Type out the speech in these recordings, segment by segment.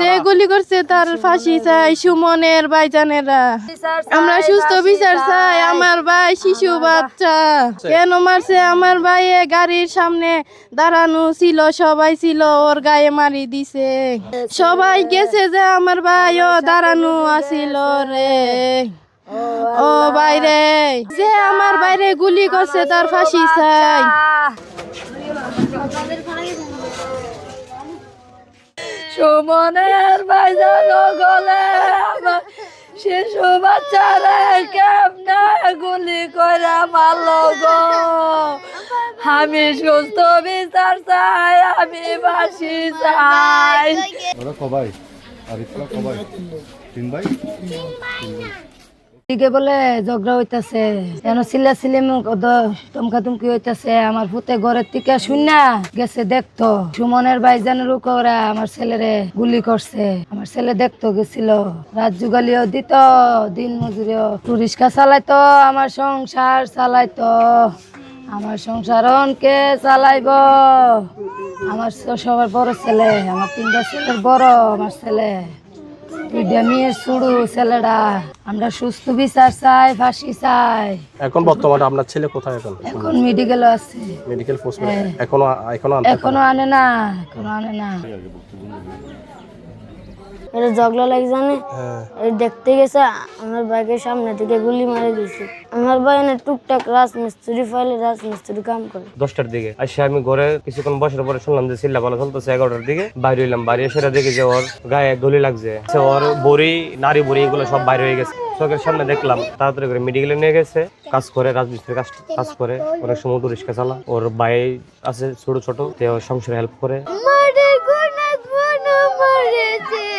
যে গুলি করছে তার ফাঁসি চাই সুমনের ভাইজানেরা। আমরা সুস্থ বিচার চাই। আমার ভাই শিশু বাচ্চা। কেন মারছে? আমার ভাইয়ে গাড়ির সামনে দাঁড়ানো ছিল সবাই ছিল ওর গায়ে মারি দিছে। সবাই গেছে যে আমার ভাই ও দাঁড়ানো আছিল রে। ও বাইরে যে আমার বাইরে গুলি করছে তার ফাঁসি চাই। সুমনের বাইজানো গলে আমার শিশু বাচ্চারে কেমনে গুলি করে মারলো গো? আমি সুস্থ বিচার চাই, আমি বাসি চাই। কবাই আর কবাই? তিন ভাই। দিকে আমার ছেলে দেখতো গেছিল। রাত দিত, দিন মজুরিও। টুরিস্কা চালাইতো, আমার সংসার চালাইতো। আমার সংসার কে চালাইব? আমার সবার বড় ছেলে, আমার তিনটা ছেলের বড় আমার ছেলে। দুইটা মেয়ের শুরু ছেলেরা। আমরা সুস্থ বিচার চাই ফাঁসি চাই। এখন বর্তমানে আপনার ছেলে কোথায় এখন? এখন মেডিকেল আছে। মেডিকেল পোস্ট এখনও এখনও এখনও আনে না এখনও আনে না। এটা জগলা লাগে জানে এই দেখতে গেছে আমার বাইকের সামনে থেকে গুলি মারে দিয়েছে। আমার ভাই না টুকটাক রাজমিস্ত্রি ফাইলে রাজমিস্ত্রি কাম করে। দশটার দিকে। আসে আমি ঘরে কিছুক্ষণ বসার পরে শুনলাম যে চিল্লা পালা চলতেছে এগারোটার দিকে। বাইরে হইলাম বাইরে এসে দেখি যে ওর গায়ে গুলি লাগছে। সে ওর বড়ি নারী বড়ি এগুলো সব বাইরে হয়ে গেছে। চোখের সামনে দেখলাম তাড়াতাড়ি করে মেডিকেলে নিয়ে গেছে। কাজ করে রাজমিস্ত্রি কাজ কাজ করে। অনেক সময় রিক্সা চালা। ওর ভাই আছে ছোট ছোট। তে ওর সংসারে হেল্প করে।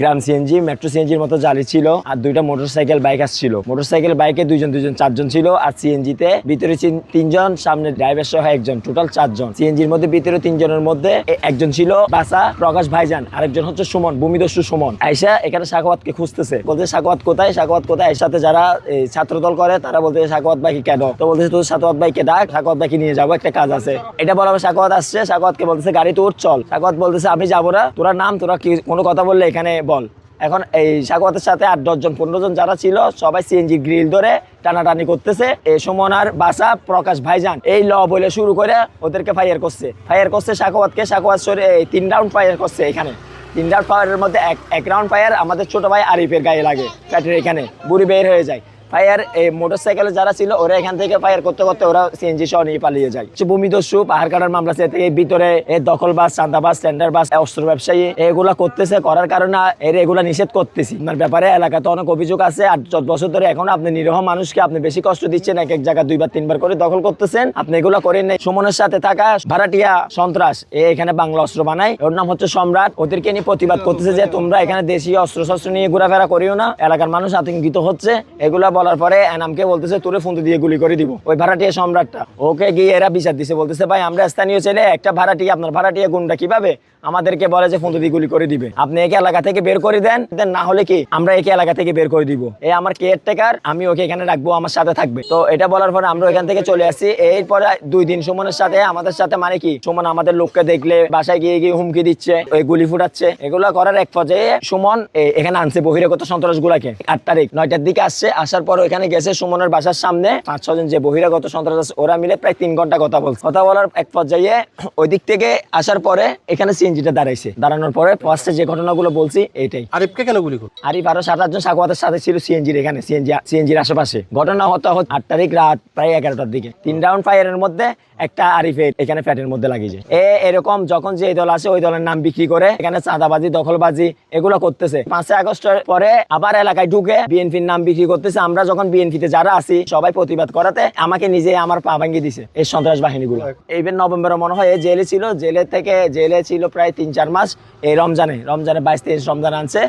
গ্রাম সিএনজি মেট্রো সিএনজির মতো জালি ছিল আর দুইটা মোটরসাইকেল বাইক আসছিল। মোটরসাইকেল বাইকে দুইজন দুইজন চারজন ছিল আর সিএনজিতে ভিতরে তিনজন সামনে ড্রাইভার সহ একজন টোটাল চারজন। সিএনজির মধ্যে ভিতরে তিনজনের মধ্যে একজন ছিল বাসা প্রকাশ ভাইজান আরেকজন হচ্ছে সুমন ভূমিদস্যু সুমন। আইসা এখানে সাকওয়াতকে খুঁজতেছে। বলতে সাকওয়াত কোথায়? সাকওয়াত কোথায়? এর সাথে যারা এই, ছাত্রদল করে তারা বলতে সাকওয়াত ভাইকে কেন? তো বলতেছে তোর সাকওয়াত ভাইকে ডাক সাকওয়াত ভাইকে নিয়ে যাব একটা কাজ আছে। এটা বলা সাকওয়াত আসছে সাকওয়াতকে বলতেছে গাড়ি তোর চল। সাকওয়াত বলতেছে আমি যাব না তোরা নাম তোরা কি কোনো কথা বললে এখানে বল। এখন এই সাগতের সাথে আট দশজন পনেরো জন যারা ছিল, সবাই সিএনজি গ্রিল ধরে টানাটানি করতেছে। এই সুমনার বাসা, প্রকাশ ভাইজান। এই ল বলে শুরু করে ওদেরকে ফায়ার করছে। ফায়ার করছে সাগওয়াতকে সাগওয়াত সরে তিন রাউন্ড ফায়ার করছে এখানে। তিন রাউন্ড ফায়ারের মধ্যে এক এক রাউন্ড ফায়ার আমাদের ছোট ভাই আরিফের গায়ে লাগে। প্যাটের এখানে। বুড়ি বের হয়ে যায়। ফায়ার এই মোটরসাইকেলে যারা ছিল, ওরা এখান থেকে ফায়ার করতে করতে ওরা সিএনজি সহ নিয়ে পালিয়ে যায়। ভূমিদস্যু পাহাড় কাটার মামলা সে থেকে ভিতরে এই দখলবাজ চান্দাবাজ টেন্ডার বাস অস্ত্র ব্যবসায়ী, এগুলা করতেছে। করার কারণে এর এগুলা নিষেধ করতেছি। আপনার ব্যাপারে এলাকাতে অনেক অভিযোগ আছে। আট চোদ্দ বছর ধরে এখন আপনি নিরহ মানুষকে আপনি বেশি কষ্ট দিচ্ছেন, এক এক জায়গা দুইবার, তিনবার করে দখল করতেছেন। আপনি এগুলা করেন সুমনের সাথে থাকা ভাড়াটিয়া সন্ত্রাস, এ, এখানে বাংলা অস্ত্র বানায়। ওর নাম হচ্ছে সম্রাট। ওদেরকে নিয়ে প্রতিবাদ করতেছে যে তোমরা এখানে দেশীয় অস্ত্র শস্ত্র নিয়ে ঘোরাফেরা করিও না। এলাকার মানুষ আতঙ্কিত হচ্ছে। এগুলা বলার পরে এনামকে বলতেছে, তোরে ফোন দিয়ে গুলি করে দিব। ওই ভাড়াটিয়া সম্রাটটা। ওকে গিয়ে এরা বিচার দিছে, বলতেছে, ভাই, আমরা স্থানীয় ছেলে, একটা ভাড়াটিয়া, আপনার ভাড়াটিয়া গুন্ডা কীভাবে আমাদেরকে বলে যে ফোন দিয়ে গুলি করে দিবে? আপনি একে এলাকা থেকে বের করে দেন দেন না হলে কি আমরা একে এলাকা থেকে বের করে দিব? এই আমার কেয়ারটেকার আমি ওকে এখানে রাখব, আমার সাথে থাকবে। তো এটা বলার পরে আমরা এখান থেকে চলে আসছি এরপরে দুই দিন সুমনের সাথে, আমাদের সাথে মানে কি, সুমন আমাদের লোককে দেখলে, বাসায় গিয়ে গিয়ে হুমকি দিচ্ছে, ওই গুলি ফুটাচ্ছে। এগুলো করার এক পর্যায়ে সুমন এখানে আনছে বহিরাগত সন্ত্রাস গুলাকে আট তারিখ, নয়টার দিকে আসছে, আসার পর ওখানে গেছে সুমনের বাসার সামনে। পাঁচ ছজন যে বহিরাগত সন্ত্রাস আছে, ওরা মিলে প্রায় তিন ঘণ্টা কথা বলছে। কথা বলার এক পর্যায়ে ওই দিক থেকে আসার পরে এখানে সিএনজিটা দাঁড়াইছে। দাঁড়ানোর পরে ফার্স্টে যে ঘটনাগুলো বলছি এইটাই আরিফকে কেন গুলি করল? আরিফ আরও সাত আটজন সাকুয়াতের সাথে ছিল সিএনজির এখানে সিএনজি সিএনজির আশেপাশে। ঘটনা হতো হতো আট তারিখ রাত প্রায় এগারোটার দিকে। তিন রাউন্ড ফায়ারের মধ্যে একটা আরিফের এখানে ফ্যাটের মধ্যে লাগিয়েছে এ এরকম যখন যে দল আছে ওই দলের নাম বিক্রি করে এখানে চাঁদাবাজি দখলবাজি এগুলো করতেছে। পাঁচই আগস্টের পরে আবার এলাকায় ঢুকে বিএনপির নাম বিক্রি করতেছে। আমরা যখন বিএনপিতে যারা আছি সবাই প্রতিবাদ করাতে আমাকে নিজে আমার পা ভাঙিয়ে দিছে এই সন্ত্রাস বাহিনীগুলো। এইবার নভেম্বরে মনে হয় জেলে ছিল জেলে থেকে জেলে ছিল প্রায় তিন চার মাস এই রমজানে। রমজানে বাইশ তেইশ রমজান আনছে।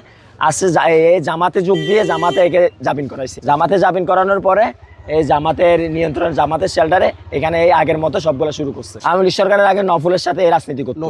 আসছে এই জামাতে যোগ দিয়ে জামাতে একে জামিন করাইছে। জামাতে জামিন করানোর পরে এই জামাতের নিয়ন্ত্রণ জামাতের শেল্টারে এখানে এই আগের মতো সবগুলো শুরু করছে। আওয়ামী লীগ সরকারের আগে নফুলের সাথে এই রাজনীতি করতো